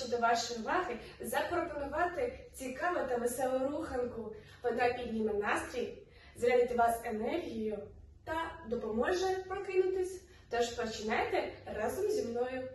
хочу до вашої уваги запропонувати цікаву та веселу руханку. Вона підніме настрій, зарядить вас енергією та допоможе прокинутись. Тож починайте разом зі мною.